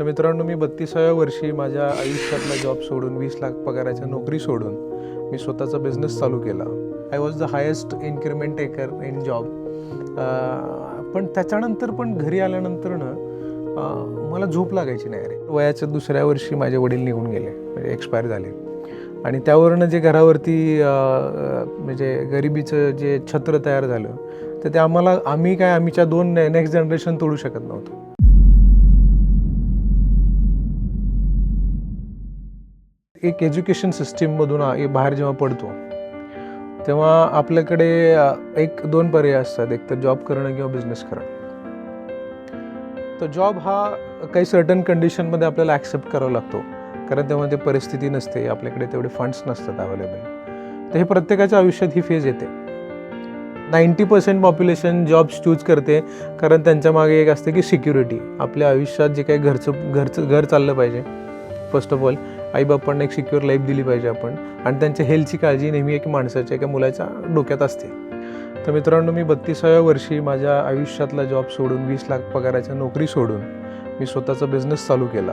तर मित्रांनो मी बत्तीसाव्या वर्षी माझ्या आयुष्यातला जॉब सोडून वीस लाख पगाराच्या नोकरी सोडून मी स्वतःचा बिझनेस चालू केला. I was the highest increment taker in job पण त्याच्यानंतर पण घरी आल्यानंतर ना मला झोप लागायची नाही रे. वयाच्या दुसऱ्या वर्षी माझे वडील निघून गेले म्हणजे एक्सपायर झाले. आणि त्यावरनं जे घरावरती म्हणजे गरिबीचं जे छत्र तयार झालं तर ते आम्हाला आम्ही काय आम्हीच्या दोन नेक्स्ट जनरेशन तोडू शकत नव्हतो. एक एज्युकेशन सिस्टीममधून बाहेर जेव्हा पडतो तेव्हा आपल्याकडे एक दोन पर्याय असतात. एक तर जॉब करणं किंवा बिझनेस करणं. तर जॉब हा काही सर्टन कंडिशनमध्ये आपल्याला ॲक्सेप्ट करावा लागतो. कारण तेव्हा ते परिस्थिती नसते आपल्याकडे तेवढे फंड्स नसतात अवेलेबल तर हे प्रत्येकाच्या आयुष्यात ही फेज येते. Ninety percent population jobs choose करते कारण त्यांच्या मागे एक असते की सिक्युरिटी आपल्या आयुष्यात जे काही घरचं घरचं घर चाललं पाहिजे फर्स्ट ऑफ ऑल आईबापांना एक सिक्युअर लाईफ दिली पाहिजे आपण. आणि त्यांच्या हेल्थची काळजी नेहमी एक माणसाच्या एका मुलाच्या डोक्यात असते. तर मित्रांनो मी बत्तीसाव्या वर्षी माझ्या आयुष्यातला जॉब सोडून वीस लाख पगाराच्या नोकरी सोडून मी स्वतःचा बिझनेस चालू केला.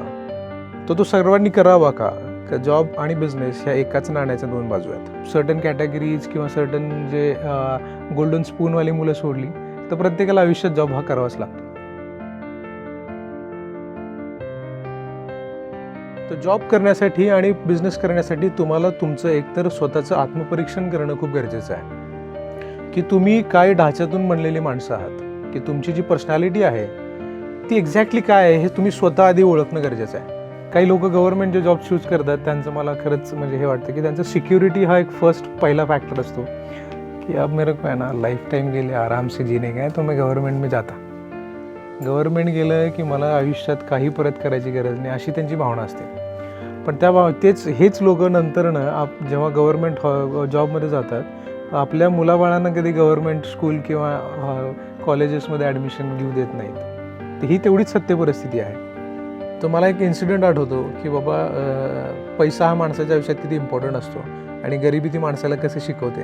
तर तो सर्वांनी करावा का? का जॉब आणि बिझनेस ह्या एकाच नाण्याच्या दोन बाजू आहेत. सर्टन कॅटेगरीज किंवा सर्टन जे गोल्डन स्पूनवाली मुलं सोडली तर प्रत्येकाला आयुष्यात जॉब हा करावाच लागतो. तर जॉब करण्यासाठी आणि बिझनेस करण्यासाठी तुम्हाला तुमचं एकतर स्वतःचं आत्मपरीक्षण करणं खूप गरजेचं आहे. की तुम्ही काय ढाच्यातून बनलेली माणसं आहात की तुमची जी पर्सनॅलिटी आहे ती एक्झॅक्टली काय आहे हे तुम्ही स्वतः आधी ओळखणं गरजेचं आहे. काही लोक गव्हर्नमेंट जे जॉब चूज करतात त्यांचं मला खरंच म्हणजे हे वाटतं की त्यांचं सिक्युरिटी हा एक फर्स्ट पहिला फॅक्टर असतो. कि अब मेरे को है ना लाइफ टाइम के लिए आराम से जीने का है तो मैं गव्हर्नमेंट में जाता. गव्हर्नमेंट गेलं की मला आयुष्यात काही परत करायची गरज नाही अशी त्यांची भावना असते. पण त्या भाव तेच हेच लोक नंतरनं आप जेव्हा गव्हर्नमेंट जॉबमध्ये जातात आपल्या मुलाबाळांना कधी गव्हर्नमेंट स्कूल किंवा कॉलेजेसमध्ये ॲडमिशन घेऊ देत नाहीत. तर ही तेवढीच सत्य परिस्थिती आहे. तर मला एक इन्सिडेंट आठवतो की बाबा पैसा हा माणसाच्या आयुष्यात किती इम्पॉर्टंट असतो आणि गरिबी ती माणसाला कसे शिकवते.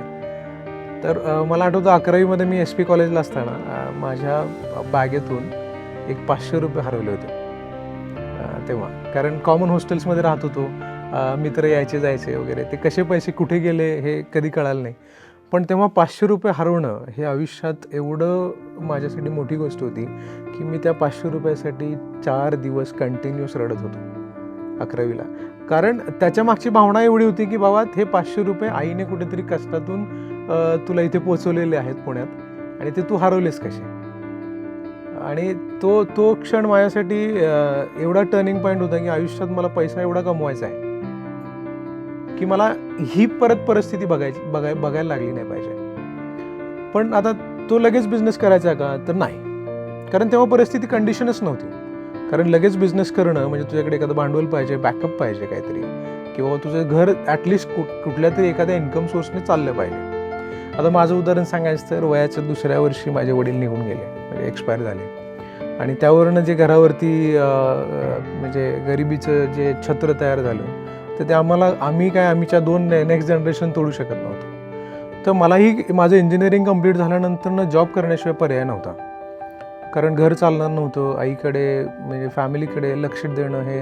तर मला आठवतं अकरावीमध्ये मी एस पी कॉलेजला असताना माझ्या बॅगेतून एक पाचशे रुपये हरवले होते. तेव्हा. कारण कॉमन हॉस्टेल्समध्ये राहत होतो. मित्र यायचे जायचे वगैरे. ते कसे पैसे कुठे गेले हे कधी कळालं नाही. पण तेव्हा पाचशे रुपये हरवणं हे आयुष्यात एवढं माझ्यासाठी मोठी गोष्ट होती की मी त्या पाचशे रुपयासाठी चार दिवस कंटिन्युअस रडत होतो अकरावीला. कारण त्याच्या मागची भावना एवढी होती की बाबा हे पाचशे रुपये आईने कुठेतरी कष्टातून तुला इथे पोचवलेले आहेत पुण्यात आणि ते तू हरवलेस कसे? आणि तो तो क्षण माझ्यासाठी एवढा टर्निंग पॉईंट होता की आयुष्यात मला पैसा एवढा कमवायचा आहे की मला ही परत परिस्थिती बघायची बघाय बघायला लागली नाही पाहिजे. पण आता तो लगेच बिझनेस करायचा का? तर नाही. कारण तेव्हा परिस्थिती कंडिशनच नव्हती. कारण लगेच बिझनेस करणं म्हणजे तुझ्याकडे एखादं भांडवल पाहिजे बॅकअप पाहिजे काहीतरी किंवा तुझं घर ॲटलिस्ट कुठल्या तरी एखाद्या इन्कम सोर्सने चाललं पाहिजे. आता माझं उदाहरण सांगायचं तर वयाच्या दुसऱ्या वर्षी माझे वडील निघून गेले. एक्सपायर झाले. आणि त्यावरनं जे घरावरती म्हणजे गरिबीचं जे छत्र तयार झालं तर ते आम्हाला आम्ही काय आम्हीच्या दोन नेक्स्ट जनरेशन तोडू शकत नव्हतो. तर मलाही माझं इंजिनिअरिंग कंप्लीट झाल्यानंतरनं जॉब करण्याशिवाय पर्याय नव्हता. कारण घर चालणार नव्हतं आईकडे म्हणजे फॅमिलीकडे लक्ष देणं हे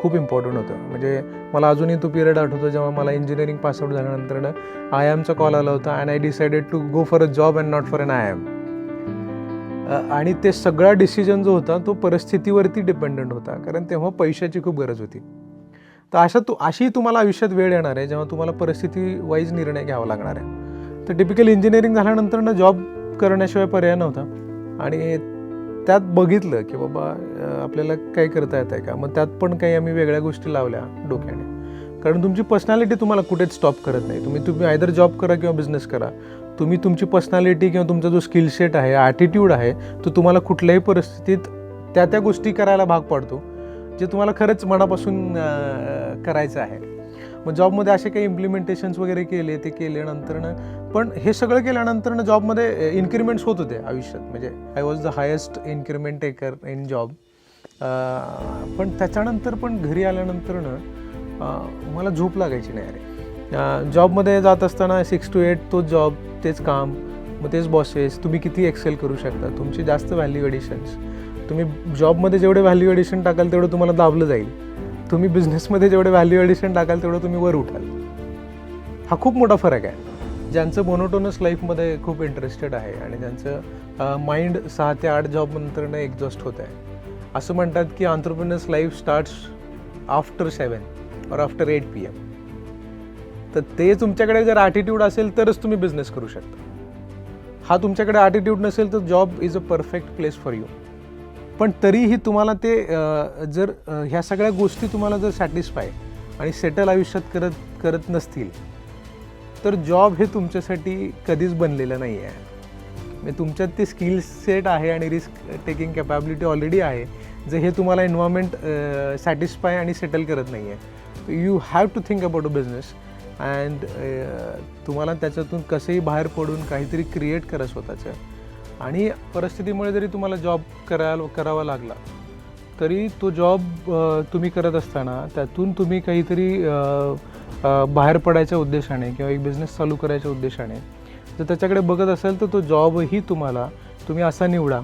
खूप इम्पॉर्टंट होतं. म्हणजे मला अजूनही तो पिरियड आठवतो जेव्हा मला इंजिनिअरिंग पासआउट झाल्यानंतरनं आय एमचा कॉल आला होता and I decided to go for a job and not for an IIM आणि ते सगळा डिसिजन जो होता तो परिस्थितीवरती डिपेंडंट होता. कारण तेव्हा पैशाची खूप गरज होती. तर अशा तू अशी तुम्हाला आयुष्यात वेळ येणार आहे जेव्हा तुम्हाला परिस्थिती वाईज निर्णय घ्यावा लागणार आहे. तर टिपिकल इंजिनिअरिंग झाल्यानंतर ना जॉब करण्याशिवाय पर्याय नव्हता. आणि त्यात बघितलं की बाबा आपल्याला काय करता येत आहे का? मग त्यात पण काही आम्ही वेगळ्या गोष्टी लावल्या डोक्याने. कारण तुमची पर्सनॅलिटी तुम्हाला कुठेच स्टॉप करत नाही. तुम्ही तुम्ही आयदर जॉब करा किंवा बिझनेस करा. तुम्ही तुमची पर्सनॅलिटी किंवा तुमचा जो स्किल सेट आहे ॲटिट्यूड आहे तो तुम्हाला कुठल्याही परिस्थितीत त्या त्या गोष्टी करायला भाग पाडतो जे तुम्हाला खरंच मनापासून करायचं आहे. मग जॉबमध्ये असे काही इम्प्लिमेंटेशन्स वगैरे केले ते केल्यानंतरनं पण हे सगळं केल्यानंतरनं जॉबमध्ये इन्क्रिमेंट्स होत होते आयुष्यात. म्हणजे I was the highest increment taker in job पण त्याच्यानंतर पण घरी आल्यानंतरनं मला झोप लागायची नाही अरे जॉबमध्ये जात असताना सिक्स टू एट तोच जॉब तेच काम मग तेच बॉसेस तुम्ही किती एक्सेल करू शकता? तुमची जास्त व्हॅल्यू एडिशन्स तुम्ही जॉबमध्ये जेवढे व्हॅल्यू एडिशन टाकाल तेवढं तुम्हाला दाबलं जाईल. तुम्ही बिझनेसमध्ये जेवढे व्हॅल्यू एडिशन टाकाल तेवढं तुम्ही वर उठाल. हा खूप मोठा फरक आहे. ज्यांचं मोनोटोनस लाईफमध्ये खूप इंटरेस्टेड आहे आणि ज्यांचं माइंड सहा ते आठ जॉब नंतरनं एक्झॉस्ट होत आहे. असं म्हणतात की entrepreneurs life starts after seven और आफ्टर एट पी एम तर ते तुमच्याकडे जर ॲटिट्यूड असेल तरच तुम्ही बिझनेस करू शकता. हा तुमच्याकडे ॲटिट्यूड नसेल तर job is a perfect place for you पण तरीही तुम्हाला ते जर ह्या सगळ्या गोष्टी तुम्हाला जर सॅटिस्फाय आणि सेटल आयुष्यात करत करत नसतील तर जॉब हे तुमच्यासाठी कधीच बनलेलं नाही आहे म्हणजे तुमच्यात ते स्किल सेट आहे आणि रिस्क टेकिंग कॅपॅबिलिटी ऑलरेडी आहे जे हे तुम्हाला एन्व्हायरमेंट सॅटिस्फाय आणि सेटल करत नाही आहे you have to think about a business and uh, तुम्हाला त्याच्यातून कसंही बाहेर पडून काहीतरी क्रिएट करा स्वतःचं. आणि परिस्थितीमुळे जरी तुम्हाला जॉब करायला करावा लागला तरी तो जॉब uh, तुम्ही करत असताना त्यातून तुम्ही काहीतरी uh, बाहेर पडायच्या उद्देशाने किंवा एक बिझनेस चालू करायच्या उद्देशाने जर त्याच्याकडे बघत असाल तर तो जॉबही तुम्हाला तुम्ही असा निवडा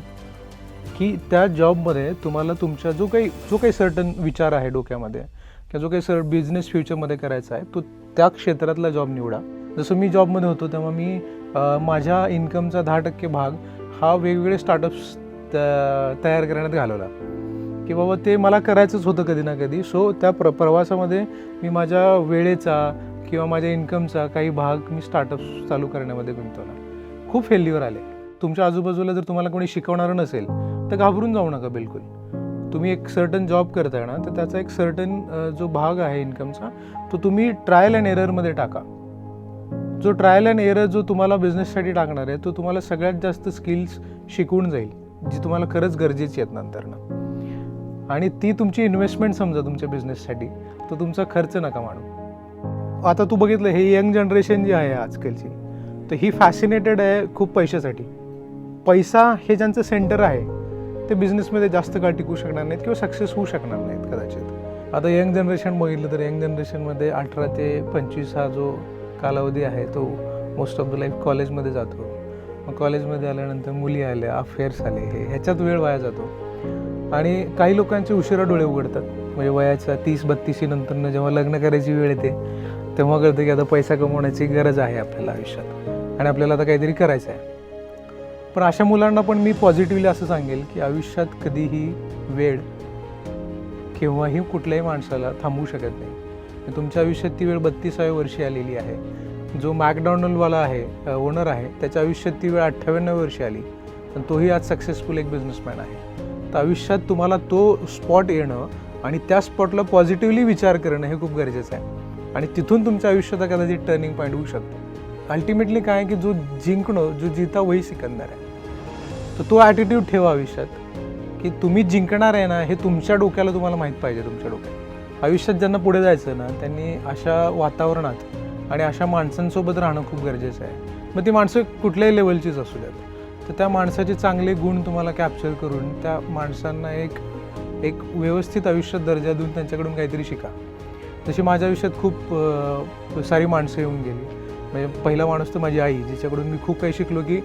की त्या जॉबमध्ये तुम्हाला तुमचा जो काही जो काही सर्टन विचार आहे डोक्यामध्ये किंवा जो काही सर बिझनेस फ्युचरमध्ये करायचा आहे तो त्या क्षेत्रातला जॉब निवडा. जसं मी जॉबमध्ये होतो तेव्हा मी माझ्या इन्कमचा दहा टक्के भाग हा वेगवेगळे स्टार्टअप्स तयार करण्यात घालवला. की बाबा ते मला करायचंच होतं कधी ना कधी. सो त्या प्र प्रवासामध्ये मी माझ्या वेळेचा किंवा माझ्या इन्कमचा काही भाग मी स्टार्टअप्स चालू करण्यामध्ये गुंतवला. खूप फेल्युअर आले. तुमच्या आजूबाजूला जर तुम्हाला कोणी शिकवणारं नसेल तर घाबरून जाऊ नका बिलकुल. तुम्ही एक सर्टन जॉब करताय ना तर त्याचा एक सर्टन जो भाग आहे इन्कमचा तो तुम्ही ट्रायल अँड एररमध्ये टाका. जो ट्रायल अँड एरर जो तुम्हाला बिझनेससाठी टाकणार आहे तो तुम्हाला सगळ्यात जास्त स्किल्स शिकवून जाईल जी तुम्हाला खरंच गरजेची आहेत नंतरनं. आणि ती तुमची इन्व्हेस्टमेंट समजा तुमच्या बिझनेससाठी तर तुमचा खर्च नका मानू. आता तू बघितलं हे यंग जनरेशन जी आहे आजकालची तर ही फॅसिनेटेड आहे खूप पैशासाठी. पैसा हे ज्यांचं सेंटर आहे ते बिझनेसमध्ये जास्त काळ टिकू शकणार नाहीत किंवा सक्सेस होऊ शकणार नाहीत कदाचित. आता यंग जनरेशन बघितलं तर यंग जनरेशनमध्ये अठरा ते पंचवीस हा जो कालावधी आहे तो मोस्ट ऑफ द लाईफ कॉलेजमध्ये जातो. मग कॉलेजमध्ये आल्यानंतर मुली आल्या अफेअर्स आले हे ह्याच्यात वेळ वाया जातो. आणि काही लोकांचे उशिरा डोळे उघडतात. म्हणजे वयाच्या तीस बत्तीसशी नंतरनं जेव्हा लग्न करायची वेळ येते तेव्हा कळतं की आता पैसा कमवण्याची गरज आहे आपल्याला आयुष्यात. आणि आपल्याला आता काहीतरी करायचं आहे पण अशा मुलांना पण मी पॉझिटिव्हली असं सांगेल की आयुष्यात कधीही वेळ केव्हाही कुठल्याही माणसाला थांबवू शकत नाही. तुमच्या आयुष्यात ती वेळ बत्तीसाव्या वर्षी आलेली आहे. जो मॅकडॉनल्डवाला आहे ओनर आहे त्याच्या आयुष्यात ती वेळ अठ्ठावन्नाव्या वर्षी आली. पण तोही आज सक्सेसफुल एक बिझनेसमॅन आहे. तर आयुष्यात तुम्हाला तो स्पॉट येणं आणि त्या स्पॉटला पॉझिटिव्हली विचार करणं हे खूप गरजेचं आहे. आणि तिथून तुमच्या आयुष्याचा कदाचित टर्निंग पॉईंट होऊ शकतो. अल्टिमेटली काय आहे की जो जिंकणं जो जिता वही सिकंदर आहे. तर तो ॲटिट्यूड ठेवा आयुष्यात. की तुम्ही जिंकणार आहे ना हे तुमच्या डोक्याला तुम्हाला माहीत पाहिजे तुमच्या डोक्यात. आयुष्यात ज्यांना पुढे जायचं ना त्यांनी अशा वातावरणात आणि अशा माणसांसोबत राहणं खूप गरजेचं आहे. मग ती माणसं कुठल्याही लेवलचीच असू द्यात. तर त्या माणसाचे चांगले गुण तुम्हाला कॅप्चर करून त्या माणसांना एक एक व्यवस्थित आयुष्यात दर्जा देऊन त्यांच्याकडून काहीतरी शिका. तशी माझ्या आयुष्यात खूप सारी माणसं येऊन गेली. म्हणजे पहिला माणूस तर माझी आई जिच्याकडून मी खूप काही शिकलो की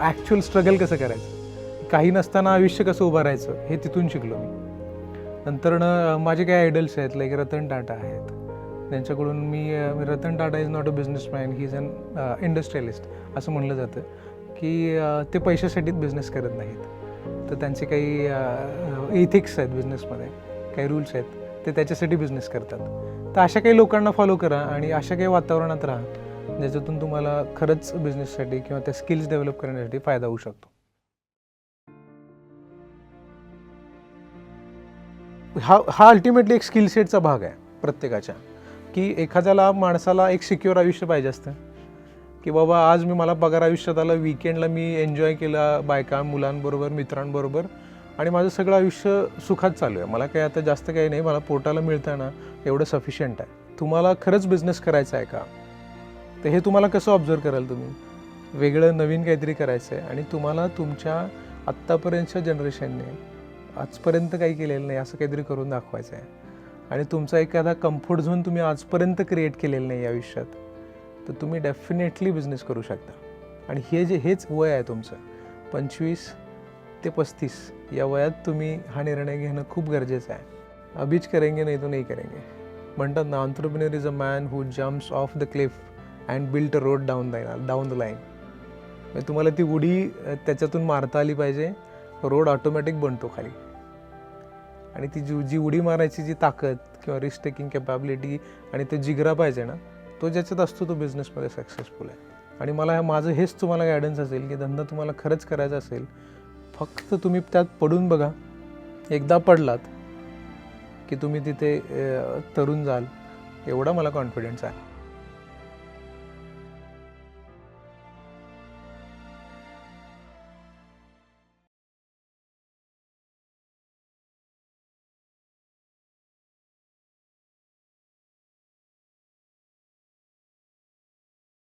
ॲक्च्युअल स्ट्रगल कसं करायचं? काही नसताना आयुष्य कसं उभं राहायचं हे तिथून शिकलो मी. नंतरनं माझे काही आयडल्स आहेत लाईक रतन टाटा आहेत. त्यांच्याकडून मी Ratan Tata is not a businessman he is an industrialist असं म्हणलं जातं की ते पैशासाठीच बिझनेस करत नाहीत. तर त्यांचे काही इथिक्स आहेत बिझनेसमध्ये काही रूल्स आहेत ते त्याच्यासाठी बिझनेस करतात. तर अशा काही लोकांना फॉलो करा आणि अशा काही वातावरणात राहा. ज्याच्यातून तुम्हाला खरंच बिझनेससाठी किंवा त्या स्किल्स डेव्हलप करण्यासाठी फायदा होऊ शकतो. हा हा अल्टिमेटली एक स्किल सेटचा भाग आहे प्रत्येकाच्या. की एखाद्याला माणसाला एक सिक्युअर आयुष्य पाहिजे असतं. की बाबा आज मी मला पगार आयुष्यात आलं विकेंडला मी एन्जॉय केला बायका मुलांबरोबर मित्रांबरोबर आणि माझं सगळं आयुष्य सुखात चालू आहे. मला काही आता जास्त काही नाही मला पोटाला मिळतं ना एवढं सफिशियंट आहे. तुम्हाला खरंच बिझनेस करायचा आहे का? तर हे तुम्हाला कसं ऑब्झर्व कराल तुम्ही? वेगळं नवीन काहीतरी करायचं आहे आणि तुम्हाला तुमच्या आत्तापर्यंतच्या जनरेशनने आजपर्यंत काही केलेलं नाही असं काहीतरी करून दाखवायचं आहे आणि तुमचा एखादा कम्फर्ट झोन तुम्ही आजपर्यंत क्रिएट केलेलं नाही आयुष्यात तर तुम्ही डेफिनेटली बिझनेस करू शकता. आणि हे जे हेच वय आहे तुमचं. पंचवीस ते पस्तीस या वयात तुम्ही हा निर्णय घेणं खूप गरजेचं आहे. अभीच करेंगे नाही तो नाही करेंगे. म्हणतात ना entrepreneur is a man who jumps off the cliff and built a road down the down the line म्हणजे तुम्हाला ती उडी त्याच्यातून मारता आली पाहिजे रोड ऑटोमॅटिक बनतो खाली. आणि ती जी जी उडी मारायची जी ताकद किंवा रिस्क टेकिंग कॅपॅबिलिटी आणि ते जिगरा पाहिजे ना तो ज्याच्यात असतो तो बिझनेसमध्ये सक्सेसफुल आहे. आणि मला माझं हेच तुम्हाला गायडन्स असेल की धंदा तुम्हाला खरंच करायचा असेल फक्त तुम्ही त्यात पडून बघा. एकदा पडलात की तुम्ही तिथे तरुण तरून जाल एवढा मला कॉन्फिडन्स आहे.